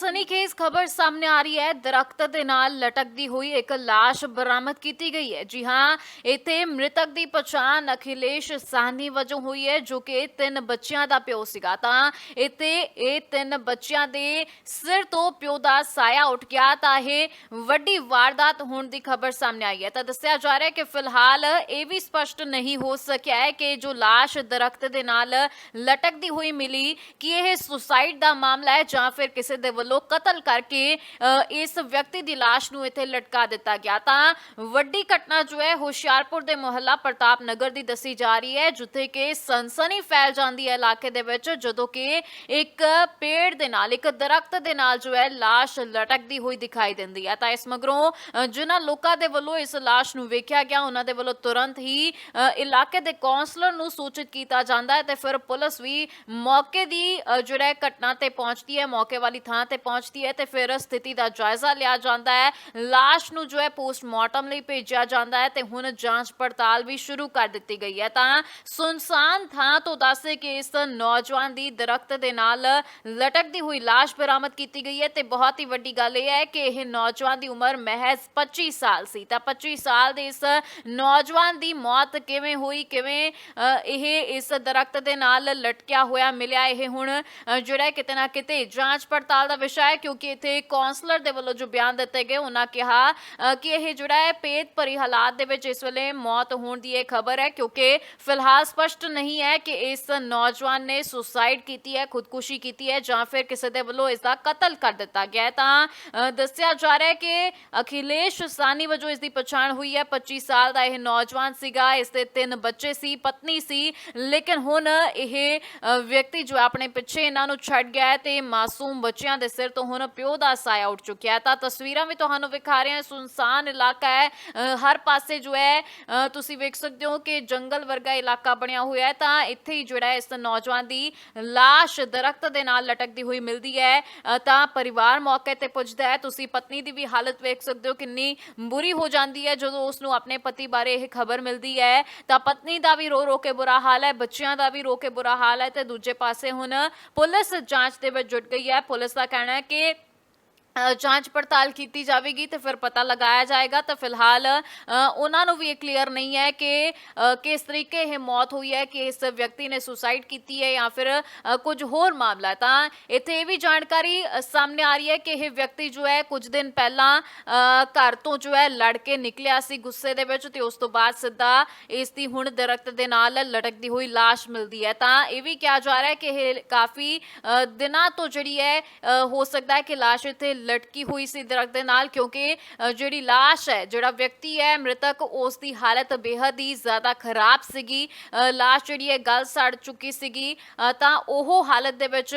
ਸਨੀਖੇਜ਼ ਖਬਰ ਸਾਹਮਣੇ ਆ ਰਹੀ ਹੈ। ਦਰਖਤ ਦੇ ਨਾਲ ਲਟਕਦੀ ਹੋਈ ਇੱਕ ਲਾਸ਼ ਬਰਾਮਦ ਕੀਤੀ ਗਈ ਹੈ। ਜੀ ਹਾਂ, ਇੱਥੇ ਮ੍ਰਿਤਕ ਦੀ ਪਛਾਣ ਅਖਿਲੇਸ਼ ਸਾਹਨੀ ਵਜੋਂ ਹੋਈ ਹੈ, ਜੋ ਕਿ ਤਿੰਨ ਬੱਚਿਆਂ ਦਾ ਪਿਓ ਸੀਗਾ। ਤਾਂ ਇੱਥੇ ਇਹ ਤਿੰਨ ਬੱਚਿਆਂ ਦੇ ਸਿਰ ਤੋਂ ਪਿਓ ਦਾ ਸਾਇਆ ਉੱਠ ਗਿਆ, ਤਾਂ ਇਹ ਵੱਡੀ ਵਾਰਦਾਤ ਹੋਣ ਦੀ ਖਬਰ ਸਾਹਮਣੇ ਆਈ ਹੈ। ਤਾਂ ਦੱਸਿਆ ਜਾ ਰਿਹਾ ਹੈ ਕਿ ਫਿਲਹਾਲ ਇਹ ਵੀ ਸਪਸ਼ਟ ਨਹੀਂ ਹੋ ਸਕਿਆ ਹੈ ਕਿ ਜੋ ਲਾਸ਼ ਦਰਖਤ ਦੇ ਨਾਲ ਲਟਕਦੀ ਹੋਈ ਮਿਲੀ, ਕਿ ਇਹ ਸੁਸਾਈਡ ਦਾ ਮਾਮਲਾ ਹੈ ਜਾਂ ਫਿਰ ਕਿਸੇ ਦੇ ਵੱਲੋਂ ਕਤਲ ਕਰਕੇ ਅ, ਇਸ ਵਿਅਕਤੀ ਦੀ ਲਾਸ਼ ਨੂੰ ਇੱਥੇ ਲਟਕਾ ਦਿੱਤਾ ਗਿਆ। ਤਾਂ ਵੱਡੀ ਘਟਨਾ ਜੋ ਹੈ ਹੁਸ਼ਿਆਰਪੁਰ ਦੇ ਮੁਹੱਲਾ ਪ੍ਰਤਾਪ ਨਗਰ ਦੀ ਦੱਸੀ ਜਾ ਰਹੀ ਹੈ ਜਿੱਥੇ ਕਿ ਸਨਸਨੀ ਫੈਲ ਜਾਂਦੀ ਹੈ ਇਲਾਕੇ ਦੇ ਵਿੱਚ ਜਦੋਂ ਕਿ ਇੱਕ ਪੇੜ ਦੇ ਨਾਲ ਇੱਕ ਦਰਖਤ ਦੇ ਨਾਲ ਜੋ ਹੈ ਲਾਸ਼ ਲਟਕਦੀ ਹੋਈ ਦਿਖਾਈ ਦਿੰਦੀ ਹੈ। ਤਾਂ ਇਸ ਮਗਰੋਂ ਅ, ਜਿਨ੍ਹਾਂ ਲੋਕਾਂ ਦੇ ਵੱਲੋਂ ਇਸ ਲਾਸ਼ ਨੂੰ ਵੇਖਿਆ ਗਿਆ ਉਹਨਾਂ ਦੇ ਵੱਲੋਂ ਤੁਰੰਤ ਹੀ ਅ, ਇਲਾਕੇ ਦੇ ਕੌਂਸਲਰ ਨੂੰ ਸੂਚਿਤ ਕੀਤਾ ਜਾਂਦਾ ਹੈ ਤੇ ਫਿਰ ਪੁਲਿਸ ਵੀ ਮੌਕੇ ਦੀ ਜਿਹੜਾ ਘਟਨਾ ਤੇ ਪਹੁੰਚਦੀ ਹੈ ਮੌਕੇ ਵਾਲੀ ਥਾਂ ਤੇ ਪਹੁੰਚਦੀ ਹੈ ਤੇ ਫਿਰ ਸਥਿਤੀ ਦਾ ਜਾਇਜ਼ਾ ਲਿਆ ਜਾਂਦਾ ਹੈ। ਲਾਸ਼ ਨੂੰ ਜੋ ਹੈ ਪੋਸਟਮਾਰਟਮ ਲਈ ਭੇਜਿਆ ਜਾਂਦਾ ਹੈ ਤੇ ਹੁਣ ਜਾਂਚ ਪੜਤਾਲ ਵੀ ਸ਼ੁਰੂ ਕਰ ਦਿੱਤੀ ਗਈ ਹੈ। ਤਾਂ ਸੁਨਸਾਨ ਥਾਂ ਤੋਂ ਦੱਸੇ ਕਿ ਇਸ ਨੌਜਵਾਨ ਦੀ ਦਰਖਤ ਦੇ ਨਾਲ ਲਟਕਦੀ ਹੋਈ ਲਾਸ਼ ਬਰਾਮਦ ਕੀਤੀ ਗਈ ਹੈ ਤੇ ਬਹੁਤ ਹੀ ਵੱਡੀ ਗੱਲ ਇਹ ਹੈ ਕਿ ਇਹ ਨੌਜਵਾਨ ਦੀ ਉਮਰ ਮਹਿਜ਼ 25 ਸਾਲ ਸੀ। ਤਾਂ 25 ਸਾਲ ਦੇ ਇਸ ਨੌਜਵਾਨ ਦੀ ਮੌਤ ਕਿਵੇਂ ਹੋਈ ਕਿਵੇਂ ਅ, ਇਹ ਇਸ ਦਰਖਤ ਦੇ ਨਾਲ ਲਟਕਿਆ ਹੋਇਆ ਮਿਲਿਆ ਇਹ ਹੁਣ ਜਿਹੜਾ ਕਿਤੇ ਨਾ ਕਿਤੇ ਜਾਂਚ ਪੜਤਾਲ ਦਾ ਵਿਸ਼ਾ ਹੈ, ਕਿਉਂਕਿ ਇੱਥੇ ਕਾਉਂਸਲਰ ਦੇ ਵੱਲੋਂ ਜੋ ਬਿਆਨ ਦਿੱਤੇ ਗਏ, ਉਹਨਾਂ ਕਿਹਾ ਕਿ ਇਹ ਜਿਹੜਾ ਹੈ ਪੇਤ ਭਰੀ ਹਾਲਾਤ ਦੇ ਵਿੱਚ ਇਸ ਵੇਲੇ ਮੌਤ ਹੋਣ ਦੀ ਇਹ ਖਬਰ ਹੈ, ਕਿਉਂਕਿ ਫਿਲਹਾਲ ਸਪਸ਼ਟ ਨਹੀਂ ਹੈ ਕਿ ਇਸ ਨੌਜਵਾਨ ਨੇ ਸੁਸਾਈਡ ਕੀਤੀ ਹੈ, ਖੁਦਕੁਸ਼ੀ ਕੀਤੀ ਹੈ, ਜਾਂ ਫਿਰ ਕਿਸੇ ਦੇ ਵੱਲੋਂ ਇਸ ਦਾ ਕਤਲ ਕਰ ਦਿੱਤਾ ਗਿਆ ਹੈ। ਤਾਂ ਦੱਸਿਆ ਜਾ ਰਿਹਾ ਹੈ ਕਿ ਅਖਿਲੇਸ਼ ਸਾਨੀ ਵਜੋਂ ਇਸ ਦੀ ਪਛਾਣ ਹੋਈ ਹੈ 25 ਸਾਲ ਦਾ ਇਹ ਨੌਜਵਾਨ ਸੀਗਾ, ਇਸ ਦੇ ਤਿੰਨ ਬੱਚੇ ਸੀ, ਪਤਨੀ ਸੀ, ਲੇਕਿਨ ਹੁਣ ਇਹ ਵਿਅਕਤੀ ਜੋ ਹੈ ਆਪਣੇ ਪਿੱਛੇ ਇਹਨਾਂ ਨੂੰ ਛੱਡ ਗਿਆ ਹੈ, ਤੇ ਮਾਸੂਮ ਬੱਚਿਆਂ ਦੇ ਸਿਰ ਤੋਂ ਹੁਣ ਪਿਓ ਦਾ ਸਾਇਆ ਉੱਠ ਚੁੱਕਿਆ ਤਾਂ ਤਸਵੀਰਾਂ ਵੀ ਤੁਹਾਨੂੰ ਵਿਖਾ ਰਹੇ ਹਾਂ। ਸੁਨਸਾਨ ਇਲਾਕਾ ਹੈ। ਹਰ ਪਾਸੇ ਜੋ ਹੈ ਤੁਸੀਂ ਵੇਖ ਸਕਦੇ ਹੋ ਕਿ ਜੰਗਲ ਵਰਗਾ ਇਲਾਕਾ ਬਣਿਆ ਹੋਇਆ ਹੈ। ਤਾਂ ਇੱਥੇ ਹੀ ਜਿਹੜਾ ਇਸ ਨੌਜਵਾਨ ਦੀ ਲਾਸ਼ ਦਰਖਤ ਦੇ ਨਾਲ ਲਟਕਦੀ ਹੋਈ ਮਿਲਦੀ ਹੈ। ਤਾਂ ਪਰਿਵਾਰ ਮੌਕੇ ਤੇ ਪੁੱਜਦਾ ਹੈ। ਤੁਸੀਂ ਪਤਨੀ ਦੀ ਵੀ ਹਾਲਤ ਵੇਖ ਸਕਦੇ ਹੋ। ਕਿੰਨੀ ਬੁਰੀ ਹੋ ਜਾਂਦੀ ਹੈ। ਜਦੋਂ ਉਸ ਨੂੰ ਆਪਣੇ ਪਤੀ ਬਾਰੇ ਇਹ ਖਬਰ ਮਿਲਦੀ ਹੈ, ਤਾਂ ਪਤਨੀ ਦਾ ਵੀ ਰੋ ਰੋ ਕੇ ਬੁਰਾ ਹਾਲ ਹੈ। ਬੱਚਿਆਂ ਦਾ ਵੀ ਰੋ ਕੇ ਬੁਰਾ ਹਾਲ ਹੈ। ਤੇ ਦੂਜੇ ਪਾਸੇ ਹੁਣ ਪੁਲਿਸ ਜਾਂਚ ਦੇ ਵਿੱਚ ਜੁਟ ਗਈ ਹੈ। ਪੁਲਿਸ ਦਾ ਕਹਿਣਾ ਹੈ ਕਿ ਅ, ਜਾਂਚ ਪੜਤਾਲ ਕੀਤੀ ਜਾਵੇਗੀ ਤੇ ਫਿਰ ਪਤਾ ਲਗਾਇਆ ਜਾਏਗਾ। ਤਾਂ ਫਿਲਹਾਲ ਉਹਨਾਂ ਨੂੰ ਵੀ ਇਹ ਕਲੀਅਰ ਨਹੀਂ ਹੈ ਕਿ ਕਿਸ ਤਰੀਕੇ ਇਹ ਮੌਤ ਹੋਈ ਹੈ, ਕਿ ਇਸ ਵਿਅਕਤੀ ਨੇ ਸੁਸਾਈਡ ਕੀਤੀ ਹੈ ਜਾਂ ਫਿਰ ਕੁਝ ਹੋਰ ਮਾਮਲਾ ਤਾਂ ਇੱਥੇ ਇਹ ਵੀ ਜਾਣਕਾਰੀ ਸਾਹਮਣੇ ਆ ਰਹੀ ਹੈ ਕਿ ਇਹ ਵਿਅਕਤੀ ਜੋ ਹੈ, ਕੁਝ ਦਿਨ ਪਹਿਲਾਂ ਘਰ ਤੋਂ ਜੋ ਹੈ, ਲੜ ਕੇ ਨਿਕਲਿਆ ਸੀ ਗੁੱਸੇ ਦੇ ਵਿੱਚ ਤੇ ਉਸ ਤੋਂ ਬਾਅਦ ਸਿੱਧਾ ਇਸ ਦੀ ਹੁਣ ਦਰਖਤ ਦੇ ਨਾਲ ਲਟਕਦੀ ਹੋਈ ਲਾਸ਼ ਮਿਲਦੀ ਹੈ। ਤਾਂ ਇਹ ਵੀ ਕਿਹਾ ਜਾ ਰਿਹਾ ਹੈ ਕਿ ਇਹ ਕਾਫੀ ਦਿਨਾਂ ਤੋਂ ਜਿਹੜੀ ਹੈ ਹੋ ਸਕਦਾ ਹੈ ਕਿ ਲਾਸ਼ ਇੱਥੇ ਲਟਕੀ ਹੋਈ ਸੀ ਦਰਖਤ ਦੇ ਨਾਲ ਕਿਉਂਕਿ ਜਿਹੜੀ ਲਾਸ਼ ਹੈ ਜਿਹੜਾ ਵਿਅਕਤੀ ਹੈ ਮ੍ਰਿਤਕ ਉਸ ਦੀ ਹਾਲਤ ਬੇਹੱਦ ਹੀ ਜ਼ਿਆਦਾ ਖਰਾਬ ਸੀਗੀ। ਅ, ਜਿਹੜੀ ਹੈ ਗਲ ਸੜ ਚੁੱਕੀ ਸੀਗੀ। ਤਾਂ ਉਹ ਹਾਲਤ ਦੇ ਵਿੱਚ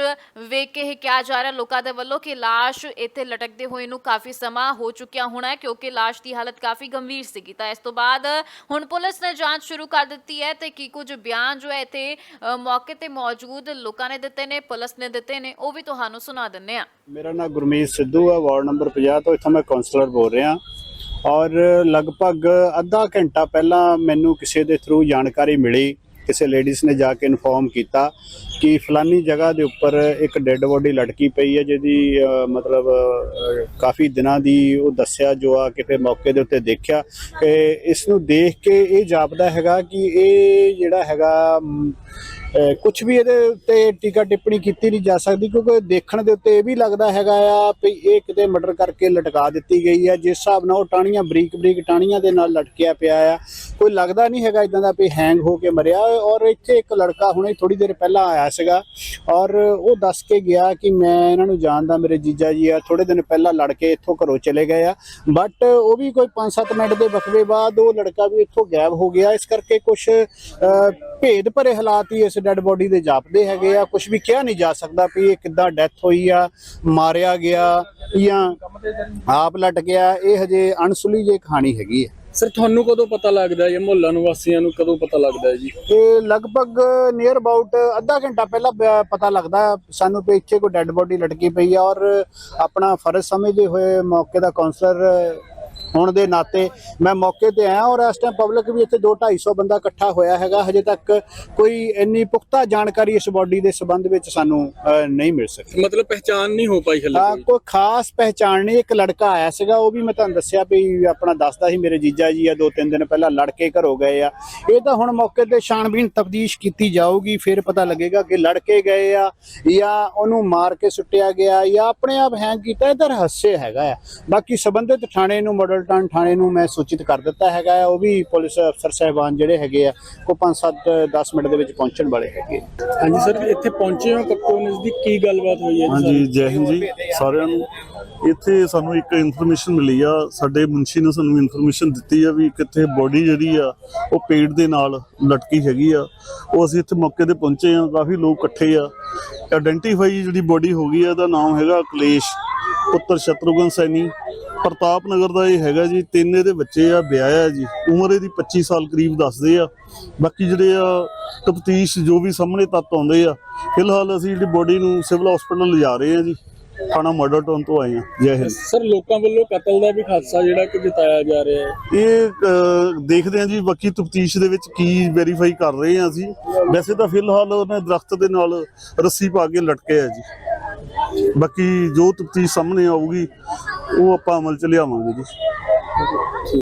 ਵੇਖ ਕੇ ਇਹ ਕਿਹਾ ਜਾ ਰਿਹਾ ਲੋਕਾਂ ਦੇ ਵੱਲੋਂ ਕਿ ਲਾਸ਼ ਇੱਥੇ ਲਟਕਦੇ ਹੋਏ ਨੂੰ ਕਾਫੀ ਸਮਾਂ ਹੋ ਚੁੱਕਿਆ ਹੋਣਾ ਕਿਉਂਕਿ ਲਾਸ਼ ਦੀ ਹਾਲਤ ਕਾਫੀ ਗੰਭੀਰ ਸੀਗੀ। ਤਾਂ ਇਸ ਤੋਂ ਬਾਅਦ ਹੁਣ ਪੁਲਿਸ ਨੇ ਜਾਂਚ ਸ਼ੁਰੂ ਕਰ ਦਿੱਤੀ ਹੈ ਤੇ ਕੀ ਕੁਝ ਬਿਆਨ ਜੋ ਹੈ ਇੱਥੇ ਮੌਕੇ ਤੇ ਮੌਜੂਦ ਲੋਕਾਂ ਨੇ ਦਿੱਤੇ ਨੇ ਪੁਲਿਸ ਨੇ ਦਿੱਤੇ ਨੇ ਉਹ ਵੀ ਤੁਹਾਨੂੰ ਸੁਣਾ ਦਿੰਨੇ ਆ ਮੇਰਾ ਨਾਮ ਗੁਰਮੀਤ ਸਿੱਧੂ ਹੈ ਵਾਰਡ ਨੰਬਰ 50 ਤੋਂ ਇੱਥੋਂ ਮੈਂ ਕਾਉਂਸਲਰ ਬੋਲ ਰਿਹਾ। ਔਰ ਲਗਭਗ ਅੱਧਾ ਘੰਟਾ ਪਹਿਲਾਂ ਮੈਨੂੰ ਕਿਸੇ ਦੇ ਥਰੂ ਜਾਣਕਾਰੀ ਮਿਲੀ, ਕਿਸੇ ਲੇਡੀਜ਼ ਨੇ ਜਾ ਕੇ ਇਨਫੋਰਮ ਕੀਤਾ ਕਿ ਫਲਾਨੀ ਜਗ੍ਹਾ ਦੇ ਉੱਪਰ ਇੱਕ ਡੈੱਡ ਬੋਡੀ ਲਟਕੀ ਪਈ ਹੈ, ਜਿਹਦੀ ਮਤਲਬ ਕਾਫੀ ਦਿਨਾਂ ਦੀ ਉਹ ਦੱਸਿਆ, ਜੋ ਆ ਕਿ ਫਿਰ ਮੌਕੇ ਦੇ ਉੱਤੇ ਦੇਖਿਆ। ਕਿ ਇਸ ਨੂੰ ਦੇਖ ਕੇ ਇਹ ਜਾਪਦਾ ਹੈਗਾ ਕਿ ਇਹ ਜਿਹੜਾ ਹੈਗਾ ਕੁਝ ਵੀ ਇਹਦੇ ਉੱਤੇ ਟੀਕਾ ਟਿੱਪਣੀ ਕੀਤੀ ਨਹੀਂ ਜਾ ਸਕਦੀ, ਕਿਉਂਕਿ ਦੇਖਣ ਦੇ ਉੱਤੇ ਇਹ ਵੀ ਲੱਗਦਾ ਹੈਗਾ ਆ ਵੀ ਇਹ ਕਿਤੇ ਮਰਡਰ ਕਰਕੇ ਲਟਕਾ ਦਿੱਤੀ ਗਈ ਆ। ਜਿਸ ਹਿਸਾਬ ਨਾਲ ਉਹ ਟਾਹਣੀਆਂ ਬਰੀਕ ਬਰੀਕ ਟਾਹਣੀਆਂ ਦੇ ਨਾਲ ਲਟਕਿਆ ਪਿਆ ਆ। ਕੋਈ ਲੱਗਦਾ ਨਹੀਂ ਹੈਗਾ ਇਦਾਂ ਦਾ ਵੀ ਹੈਂਗ ਹੋ ਕੇ ਮਰਿਆ। ਔਰ ਇੱਥੇ ਇੱਕ ਲੜਕਾ ਹੁਣੇ ਥੋੜੀ ਦੇਰ ਪਹਿਲਾਂ ਆਇਆ ਸੀਗਾ। ਔਰ ਉਹ ਦੱਸ ਕੇ ਗਿਆ ਕਿ ਮੈਂ ਇਹਨਾਂ ਨੂੰ ਜਾਣਦਾ, ਮੇਰੇ ਜੀਜਾ ਜੀ ਆ ਥੋੜੇ ਦਿਨ ਪਹਿਲਾਂ ਲੜ ਕੇ ਇੱਥੋਂ ਘਰੋਂ ਚਲੇ ਗਏ ਆ। ਬਟ ਉਹ ਵੀ ਕੋਈ 5-7 ਮਿੰਟ ਦੇ ਵਕਫੇ ਬਾਅਦ ਉਹ ਲੜਕਾ ਵੀ ਇੱਥੋਂ ਗਾਇਬ ਹੋ ਗਿਆ। ਇਸ ਕਰਕੇ ਕੁਝ ਭੇਦ ਭਰੇ ਹਾਲਾਤ ਹੀ ਇਸ ਡੈੱਡ ਬੋਡੀ ਦੇ ਜਾਪਦੇ ਹੈਗੇ ਆ ਕੁਝ ਵੀ ਕਿਹਾ ਨਹੀਂ ਜਾ ਸਕਦਾ ਵੀ ਇਹ ਕਿੱਦਾਂ ਡੈਥ ਹੋਈ ਆ ਮਾਰਿਆ ਗਿਆ ਜਾਂ ਆਪ ਲਟ ਗਿਆ ਇਹ ਹਜੇ ਅਣਸੁਲੀ ਜੇ ਕਹਾਣੀ ਹੈਗੀ ਹੈ ਸਰ ਤੁਹਾਨੂੰ ਕਦੋਂ ਪਤਾ ਲੱਗਦਾ ਹੈ? ਜਾਂ ਮੁਹੱਲਾ ਨਿਵਾਸੀਆਂ ਨੂੰ ਕਦੋਂ ਪਤਾ ਲੱਗਦਾ ਹੈ ਜੀ? ਇਹ ਲਗਭਗ ਨੀਅਰ ਅਬਾਊਟ ਅੱਧਾ ਘੰਟਾ ਪਹਿਲਾਂ ਪਤਾ ਲੱਗਦਾ ਸਾਨੂੰ ਵੀ ਇੱਥੇ ਕੋਈ ਡੈੱਡ ਬੋਡੀ ਲਟਕੀ ਪਈ ਆ ਔਰ ਆਪਣਾ ਫਰਜ਼ ਸਮਝਦੇ ਹੋਏ ਮੌਕੇ ਦਾ ਕਾਉਂਸਲਰ ਹੋਣ ਦੇ ਨਾਤੇ ਮੈਂ ਮੌਕੇ ਤੇ ਆਇਆ ਔਰ ਇਸ ਟਾਈਮ ਪਬਲਿਕ ਵੀ ਇੱਥੇ 2 250 ਬੰਦਾ ਇਕੱਠਾ ਹੋਇਆ ਹੈਗਾ। ਹਜੇ ਤੱਕ ਕੋਈ ਇੰਨੀ ਪੁਖਤਾ ਜਾਣਕਾਰੀ ਇਸ ਬਾਡੀ ਦੇ ਸੰਬੰਧ ਵਿੱਚ ਸਾਨੂੰ ਨਹੀਂ ਮਿਲ ਸਕੀ। ਮਤਲਬ ਪਹਿਚਾਨ ਨਹੀਂ ਹੋ ਪਾਈ ਹਲੇ ਕੋਈ। ਖਾਸ ਪਹਿਚਾਣ ਨਹੀਂ। ਇੱਕ ਲੜਕਾ ਆਇਆ ਸੀਗਾ ਉਹ ਵੀ ਮੈਂ ਤੁਹਾਨੂੰ ਦੱਸਿਆ ਵੀ ਆਪਣਾ ਦੱਸਦਾ ਸੀ ਮੇਰੇ ਜੀਜਾ ਜੀ ਆ ਦੋ ਤਿੰਨ ਦਿਨ ਪਹਿਲਾਂ ਲੜ ਕੇ ਘਰੋਂ ਗਏ ਆ। ਇਹ ਤਾਂ ਹੁਣ ਮੌਕੇ ਤੇ ਛਾਣਬੀਨ ਤਫਤੀਸ਼ ਕੀਤੀ ਜਾਊਗੀ ਫਿਰ ਪਤਾ ਲੱਗੇਗਾ ਕਿ ਲੜ ਕੇ ਗਏ ਆ ਜਾਂ ਉਹਨੂੰ ਮਾਰ ਕੇ ਸੁੱਟਿਆ ਗਿਆ ਜਾਂ ਆਪਣੇ ਆਪ ਹੈਂਗ ਕੀਤਾ। ਇਹ ਤਾਂ ਰਹੱਸੇ ਹੈਗਾ ਆ। ਬਾਕੀ ਸੰਬੰਧਿਤ ਥਾਣੇ ਨੂੰ ਮਾਡਲ ਟਾਊਨ ਥਾਣੇ ਨੂੰ ਮੈਂ ਸੂਚਿਤ ਕਰ ਦਿੱਤਾ ਹੈਗਾ ਉਹ ਵੀ ਪੁਲਿਸ ਅਫਸਰ ਸਾਹਿਬਾਨ ਜਿਹੜੇ ਹੈਗੇ ਆ ਕੋ 5-7 10 ਮਿੰਟ ਦੇ ਵਿੱਚ ਪਹੁੰਚਣ ਵਾਲੇ ਹੈਗੇ ਹਾਂਜੀ ਸਰ ਇੱਥੇ ਪਹੁੰਚੇ ਹੋ ਕੱਕੋ ਨਜ਼ਦੀਕ ਕੀ ਗੱਲਬਾਤ ਹੋਈ ਹੈ ਹਾਂਜੀ ਜੈ ਹਿੰਦ ਜੀ। ਸਾਰਿਆਂ ਨੂੰ ਇੱਥੇ ਸਾਨੂੰ ਇੱਕ ਇਨਫੋਰਮੇਸ਼ਨ ਮਿਲੀ ਆ। ਸਾਡੇ ਮੁੰਸ਼ੀ ਨੇ ਸਾਨੂੰ ਇਨਫੋਰਮੇਸ਼ਨ ਦਿੱਤੀ ਆ ਵੀ ਕਿੱਥੇ ਬੋਡੀ ਜਿਹੜੀ ਆ ਉਹ ਪੇੜ ਦੇ ਨਾਲ ਲਟਕੀ ਹੈਗੀ ਆ। ਉਹ ਅਸੀਂ ਇੱਥੇ ਮੌਕੇ ਤੇ ਪਹੁੰਚੇ ਆ। ਕਾਫੀ ਲੋਕ ਇਕੱਠੇ ਆ। ਆਇਡੈਂਟੀਫਾਈ ਜਿਹੜੀ ਬੋਡੀ ਹੋ ਗਈ ਆ ਇਹਦਾ ਨਾਮ ਹੈਗਾ ਕਲੇਸ਼ ਪੁੱਤਰ ਸ਼ਤਰੁਘਨ ਸੈਣੀ। ਪ੍ਰਤਾਪ ਨਗਰ ਦਾ ਇਹ ਹੈਗਾ ਜੀ ਤਿੰਨ ਇਹਦੇ ਬੱਚੇ ਆ ਵਿਆਹਿਆ ਜੀ। ਉਮਰ ਇਹਦੀ 25 ਸਾਲ ਕਰੀਬ ਦੱਸਦੇ ਆ। ਬਾਕੀ ਜਿਹੜੇ ਆ ਤਫਤੀਸ਼ ਜੋ ਵੀ ਸਾਹਮਣੇ ਤੱਤ ਆਉਂਦੇ ਆ ਫਿਲਹਾਲ ਅਸੀਂ ਜਿਹੜੀ ਬੋਡੀ ਨੂੰ ਸਿਵਲ ਹਸਪੀਟਲ ਲਿਜਾ ਰਹੇ ਆ ਜੀ ਥਾਣਾ ਮਰਡਰ ਟਾਊਨ ਤੋਂ ਆਏ ਆ ਜੈ ਹਿੰਦ। ਸਰ ਲੋਕਾਂ ਵੱਲੋਂ ਕਤਲ ਦਾ ਵੀ ਹਾਦਸਾ ਜਿਹੜਾ ਕਿ ਜਤਾਇਆ ਜਾ ਰਿਹਾ ਹੈ। ਇਹ ਅਹ, ਦੇਖਦੇ ਆ ਜੀ ਬਾਕੀ ਤਫਤੀਸ਼ ਦੇ ਵਿੱਚ ਕੀ ਵੈਰੀਫਾਈ ਕਰ ਰਹੇ ਆ ਅਸੀਂ। ਵੈਸੇ ਤਾਂ ਫਿਲਹਾਲ ਉਹਨੇ ਦਰਖਤ ਦੇ ਨਾਲ ਰੱਸੀ ਪਾ ਕੇ ਲਟਕੇ ਆ ਜੀ। ਬਾਕੀ ਜੋ ਤਫਤੀਸ਼ ਸਾਹਮਣੇ ਆਊਗੀ ਉਹ ਆਪਾਂ ਅਮਲ ਚ ਲਿਆਵਾਂਗੇ ਜੀ।